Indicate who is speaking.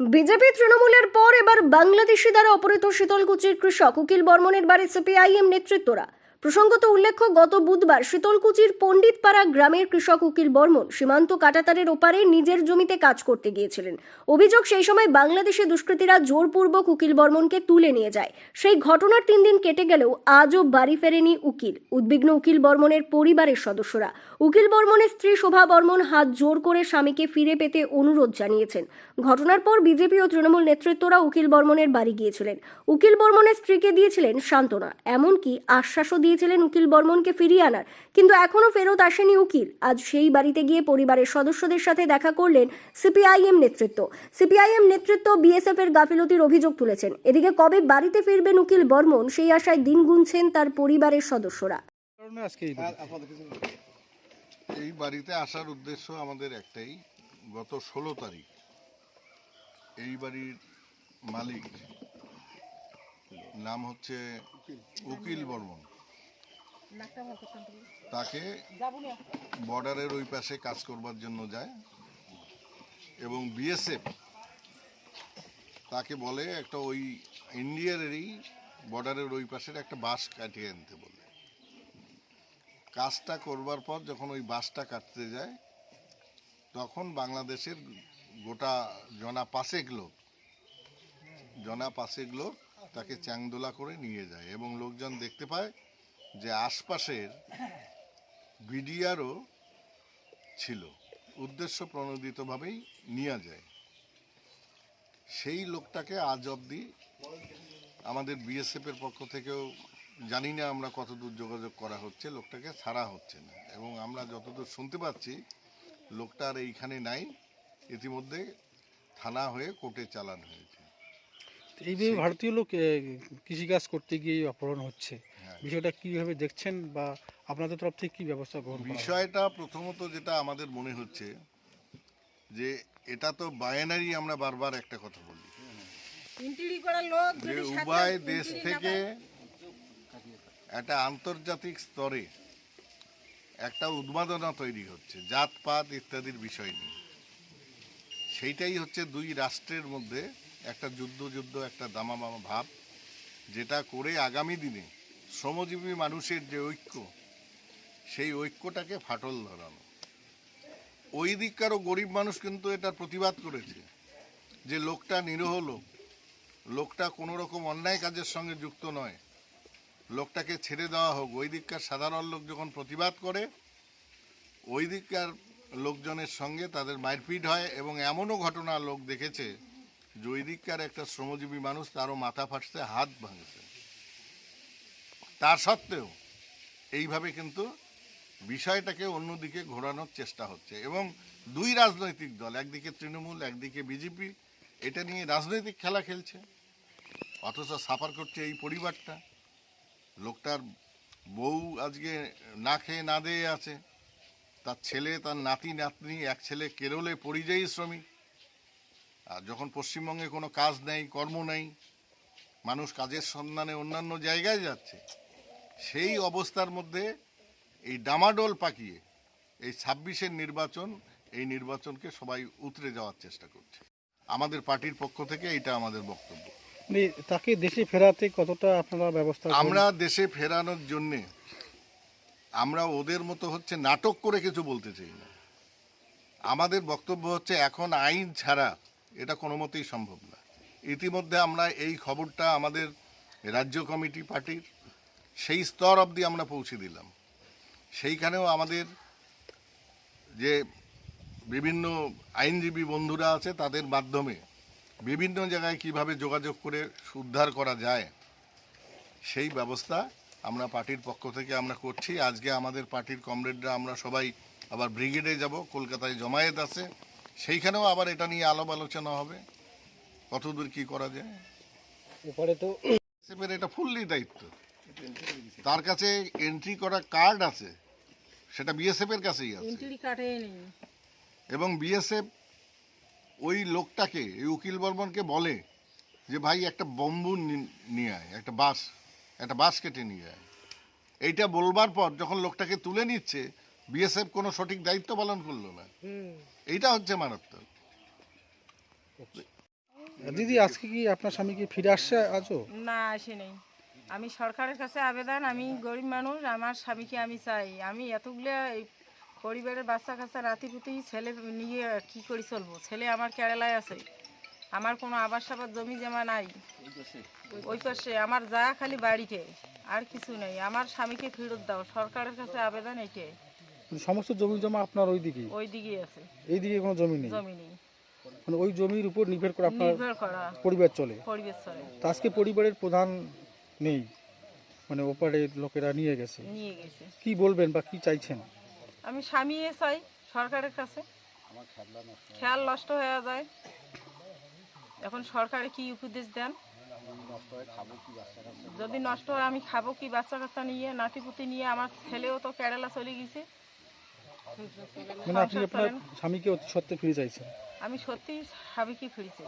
Speaker 1: BJP তৃণমূলের পর এবার বাংলাদেশি দ্বারা অপহৃত শীতলকুচির কৃষক উকিল বর্মনের বাড়ি সিপিআইএম নেতৃত্বরা। প্রসঙ্গত উল্লেখ্য, গত বুধবার শীতলকুচির পণ্ডিতপাড়া গ্রামের কৃষক উকিল বর্মন সীমান্ত কাটাতারের ওপারে নিজের জমিতে কাজ করতে গিয়েছিলেন। অভিযোগ সেই সময় বাংলাদেশে দুষ্কৃতীরা জোরপূর্বক উকিল বর্মনকে তুলে নিয়ে যায়। সেই ঘটনার তিন দিন কেটে গেলেও আজও বাড়ি ফেরেনি উকিল, উদ্বিগ্ন উকিল বর্মনের পরিবারের সদস্যরা। উকিল বর্মনের স্ত্রী শোভা বর্মন হাত জোর করে স্বামীকে ফিরে পেতে অনুরোধ জানিয়েছেন। ঘটনার পর বিজেপি ও তৃণমূল নেতৃত্বরা উকিল বর্মনের বাড়ি গিয়েছিলেন। উকিল বর্মনের স্ত্রীকে দিয়েছিলেন সান্ত্বনা, এমনকি আশ্বাসও দিয়েছিলেন উকিল বর্মনকে ফিরিয়ে আনার। কিন্তু এখনও ফেরত আসেনি উকিল। আজ সেই বাড়িতে গিয়ে পরিবারের সদস্যদের সাথে দেখা করলেন সিপিআইএম নেতৃত্ব। সিপিআইএম নেতৃত্ব বিএসএফ এর গাফিলতির অভিযোগ তুলেছেন। এদিকে কবে বাড়িতে ফিরবেন উকিল বর্মন, সেই আশায় দিন গুনছেন তার পরিবারের সদস্যরা।
Speaker 2: এই
Speaker 3: বাড়িতে আসার উদ্দেশ্য আমাদের একটাই, গত ষোলো তারিখ এই বাড়ির মালিক নাম হচ্ছে উকিল বর্মন। তাকে বর্ডারের ওই পাশে কাজ করবার জন্য যায় এবং বিএসএফ তাকে বলে একটা ওই ইন্ডিয়ারেরই বর্ডারের ওই পাশের একটা বাস কাটিয়ে আনতে বলে। কাজটা করবার পর যখন ওই বাসটা কাটতে যায় তখন বাংলাদেশের গোটা জনা পাশেক লোক জনা পাশেক লোক তাকে চ্যাংদোলা করে নিয়ে যায় এবং লোকজন দেখতে পায় যে আশপাশের বিডিআরও ছিল, উদ্দেশ্য প্রণোদিতভাবেই নিয়ে যায়। সেই লোকটাকে আজ অবধি আমাদের বিএসএফের পক্ষ থেকেও জানি না আমরা কতদূর যোগাযোগ করা হচ্ছে, লোকটাকে ছাড়া হচ্ছে না। এবং আমরা যতদূর শুনতে পাচ্ছি, লোকটা আর এইখানে নাই, ইতিমধ্যে থানা হয়ে কোর্টে চালান হয়েছে।
Speaker 2: এইভাবে ভারতীয় লোক কৃষিকাজ করতে গিয়ে অপহরণ হচ্ছে।
Speaker 3: হ্যাঁ।
Speaker 2: বিষয়টা কীভাবে দেখছেন বা আপনাদের তরফ থেকে কি ব্যবস্থা গ্রহণ
Speaker 3: বিষয়টা প্রথমত যেটা আমাদের মনে হচ্ছে যে এটা তো বায়নারি আমরা বারবার একটা কথা বলি।
Speaker 4: ইন্টিরি করা লোক
Speaker 3: যে উভয় দেশ থেকে একটা আন্তর্জাতিক স্তরে একটা উন্মাদনা তৈরি হচ্ছে জাতপাত ইত্যাদির বিষয় নিয়ে। সেইটাই হচ্ছে দুই রাষ্ট্রের মধ্যে একটা যুদ্ধ যুদ্ধ, একটা দামামামা ভাব, যেটা করে আগামী দিনে শ্রমজীবী মানুষের যে ঐক্য, সেই ঐক্যটাকে ফাটল ধরানো। ওই দিককারও গরিব মানুষ কিন্তু এটার প্রতিবাদ করেছে, যে লোকটা নিরহ লোক, লোকটা কোনো রকম অন্যায় কাজের সঙ্গে যুক্ত নয়। লোকটাকে ছেড়ে দেওয়া হোক, ওই দিককার সাধারণ লোক যখন প্রতিবাদ করে, ওই দিককার লোকজনের সঙ্গে তাদের মারপিট হয় এবং এমনও ঘটনা লোক দেখেছে যে ওই দিককার একটা শ্রমজীবী মানুষ তারও মাথা ফাটছে, হাত ভাঙছে। তার সত্ত্বেও এইভাবে কিন্তু বিষয়টাকে অন্যদিকে ঘোরানোর চেষ্টা হচ্ছে এবং দুই রাজনৈতিক দল, একদিকে তৃণমূল, একদিকে বিজেপি, এটা নিয়ে রাজনৈতিক খেলা খেলছে। অথচ সাফার করছে এই পরিবারটা। লোকটার বউ আজকে না খেয়ে না দিয়ে আছে। তার ছেলে, তার নাতি, নাতনি, এক ছেলে কেরলে পরিযায়ী শ্রমিক। আর যখন পশ্চিমবঙ্গে কোনো কাজ নেই কর্ম নেই মানুষ কাজের সন্ধানে অন্যান্য জায়গায় যাচ্ছে সেই অবস্থার মধ্যে এই ডামাডোল পাকিয়ে এই ছাব্বিশের নির্বাচন এই নির্বাচনকে সবাই উতরে যাওয়ার চেষ্টা করছে। আমাদের পার্টির পক্ষ থেকে এটা আমাদের বক্তব্য।
Speaker 2: মানে তাকে দেশে ফেরাতে কতটা আপনারা ব্যবস্থা
Speaker 3: আমরা দেশে ফেরানোর জন্যে আমরা ওদের মতো হচ্ছে নাটক করে কিছু বলতে চাই না। আমাদের বক্তব্য হচ্ছে এখন আইন ছাড়া এটা কোনো মতেই সম্ভব না। ইতিমধ্যে আমরা এই খবরটা আমাদের রাজ্য কমিটি পার্টির সেই স্তর অবধি আমরা পৌঁছে দিলাম। সেইখানেও আমাদের যে বিভিন্ন আইনজীবী বন্ধুরা আছে, তাদের মাধ্যমে বিভিন্ন জায়গায় কীভাবে যোগাযোগ করে উদ্ধার করা যায়, সেই ব্যবস্থা আমরা পার্টির পক্ষ থেকে আমরা করছি। আজকে আমাদের পার্টির কমরেডরা আমরা সবাই আবার ব্রিগেডে যাব, কলকাতায় জমায়েত আছে। সেইখানেও আবার এটা নিয়ে আলাপ আলোচনা হবে। কতদূর কি করা যায়?
Speaker 2: তো
Speaker 3: এটা ফুললি দায়িত্ব। তার কাছে এন্ট্রি করা কার্ড আছে সেটা বিএসএফ এর কাছেই আছে। এবং বিএসএফ ওই লোকটাকে এই উকিল বর্মনকে বলে যে ভাই একটা বম্বু নিয়ে আয় একটা বাস একটা বাস কেটে নিয়ে আয়। এইটা বলবার পর যখন লোকটাকে তুলে নিচ্ছে বিএসএফ কোনো সঠিক দায়িত্ব পালন করল না। এইটা হচ্ছে মারাত্মক।
Speaker 2: দিদি আজকে কি আপনার স্বামী কি ফিরে আসছে আজও?
Speaker 4: না আসে নেই। আমি সরকারের কাছে আবেদন আমি গরিব মানুষ আমার স্বামীকে আমি চাই। আমি এতগুলো এই পরিবারের বাচ্চা কাচ্চা রাতিপুতি ছেলে নিয়ে কি করে চলবো? ছেলে আমার কেরালায় আছে। আমার কোনো আবাস সাবাস জমি জমা নাই। ওই পাশে আমার যা খালি বাড়িতে আর কিছু নেই। আমার স্বামীকে ফেরত দাও। সরকারের কাছে আবেদন এটাই
Speaker 2: সমস্ত জমি জমা আপনার ওই দিকে
Speaker 4: ওই দিকে আছে।
Speaker 2: এইদিকে কোনো জমি নেই?
Speaker 4: জমি নেই।
Speaker 2: মানে ওই জমির উপর নির্ভর করে আপনার
Speaker 4: নির্ভর করা
Speaker 2: পরিবার চলে?
Speaker 4: পরিবেশ চলে।
Speaker 2: তো আজকে পরিবারের প্রধান নেই? মানে ওপারের লোকেরা নিয়ে গেছে।
Speaker 4: নিয়ে গেছে।
Speaker 2: কি বলবেন বা কি চাইছেন?
Speaker 4: আমি স্বামী চাই সরকারের কাছে। খেয়াল নষ্ট হয়ে যায়। এখন সরকারে কি উপদেশ দেন? যদি নষ্ট হয় আমি খাব কি? বাচ্চা কাচ্চা নিয়ে নাতিপুতি নিয়ে আমার ছেলেও তো কেরালা চলে গেছে।
Speaker 2: মানে আপনি আপনার স্বামীকে সত্যি ফিরে চাইছেন?
Speaker 4: আমি সত্যি স্বামীকে ফিরেছি